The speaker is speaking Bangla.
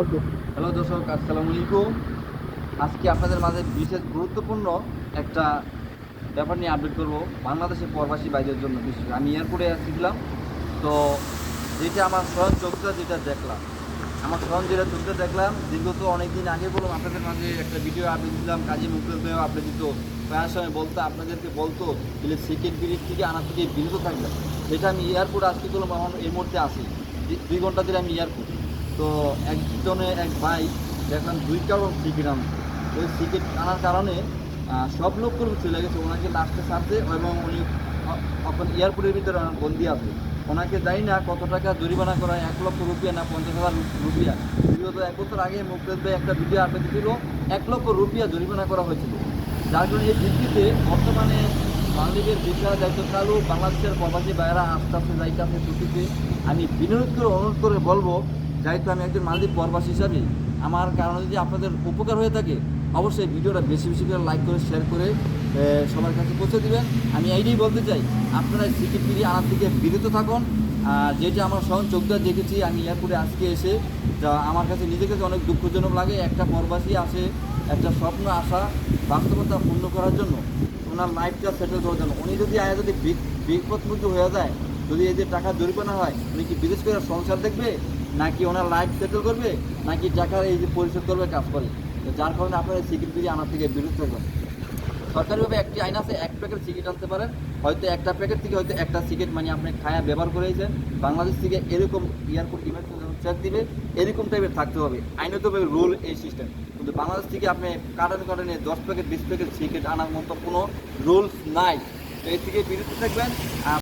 ওকে। হ্যালো দর্শক, আসসালামু আলাইকুম। আজকে আপনাদের মাঝে বিশেষ গুরুত্বপূর্ণ একটা ব্যাপার নিয়ে আপডেট করব, বাংলাদেশের প্রবাসী বাইরের জন্য। বিশেষ আমি এয়ারপোর্টে আসছিলাম তো যেটা আমার স্বয়ং চোখটা যেটা দেখলাম, আমার স্বয়ং যেটা চোখটা দেখলাম দীর্ঘত অনেক দিন আগে বললাম, আপনাদের মাঝে একটা ভিডিও আপডেট দিলাম, কাজী মুখলেস ভাইও আপডেট দিত প্রায় সময় বলতো, আপনাদেরকে বলতো যে সেকেন্ড বিরিট থেকে আনা থেকে বিরত থাকবেন। যেটা আমি এয়ারপোর্ট আজকে করলাম আমার এই মুহূর্তে আসি দুই ঘণ্টা ধরে আমি এয়ারপোর্ট। তো একজনে এক ভাই দেখলাম দুই কারণ টিকিট আনছে। ওই টিকিট আনার কারণে সব লোক করে চলে গেছে। ওনাকে লাস্টে ছাড়ছে এবং উনি এখন এয়ারপোর্টের ভিতরে বন্দি আছে। ওনাকে জানি না কত টাকা জরিমানা করা এক লক্ষ রুপিয়া না পঞ্চাশ হাজার রুপিয়া। বিগত এক বছর আগে মুখলেস ভাই একটা ভিডিও আপনি দিল, এক লক্ষ রুপিয়া জরিমানা করা হয়েছিল। যার জন্য এই ভিত্তিতে বর্তমানে মালদ্বীপের ভিসা দায়িত্ব চালু, বাংলাদেশের প্রবাসী বাইরা আস্তে আস্তে যাইতেছে ছুটিতে। আমি বিনোদ করে, অনুরোধ করে বলব যেহেতু আমি একজন মালদ্বীপ প্রবাসী হিসাবে, আমার কারণে যদি আপনাদের উপকার হয়ে থাকে, অবশ্যই ভিডিওটা বেশি বেশি করে লাইক করে শেয়ার করে সবার কাছে পৌঁছে দিবেন। আমি এইটাই বলতে চাই, আপনারা সিকিট ফিরিয়ে আনার থেকে বিরত থাকুন। আর যেটা আমার স্বয়ং চোখটা দেখেছি, আমি এয়ারপোর্টে আজকে এসে, যা আমার কাছে নিজের কাছে অনেক দুঃখজনক লাগে, একটা প্রবাসী আসে, একটা স্বপ্ন আশা বাস্তবতা পূর্ণ করার জন্য, ওনার লাইফটা সেটেল করার জন্য। উনি যদি আয়া যদি বিপদমুক্ত হয়ে যায়, যদি এদের টাকা জরিমানা হয়, উনি কি বিদেশ করে সংসার দেখবে? নাকি ওনার লাইফ সেটেল করবে, নাকি টাকার এই যে পরিশোধ করবে কাজ করে? যার কারণে আপনারা সিকিউরিটি আনার থেকে বিরত থাকবেন সরকারিভাবে একটি আইন আছে, এক প্যাকেট সিগারেট আনতে পারেন। হয়তো একটা প্যাকেট থেকে হয়তো একটা সিগারেট মানে আপনি খায়া ব্যবহার করেছেন বাংলাদেশ থেকে এরকম এয়ারপোর্ট ইমার্জেন্সি চেক দিবে, এরকম টাইপের থাকতে হবে। আইনতভাবে রুল এই সিস্টেম কিন্তু বাংলাদেশ থেকে আপনি কাটানে কাটানে দশ প্যাকেট বিশ প্যাকেট সিগারেট আনার মতো কোনো রুলস নাই। তো এর থেকে বিরত থাকবেন।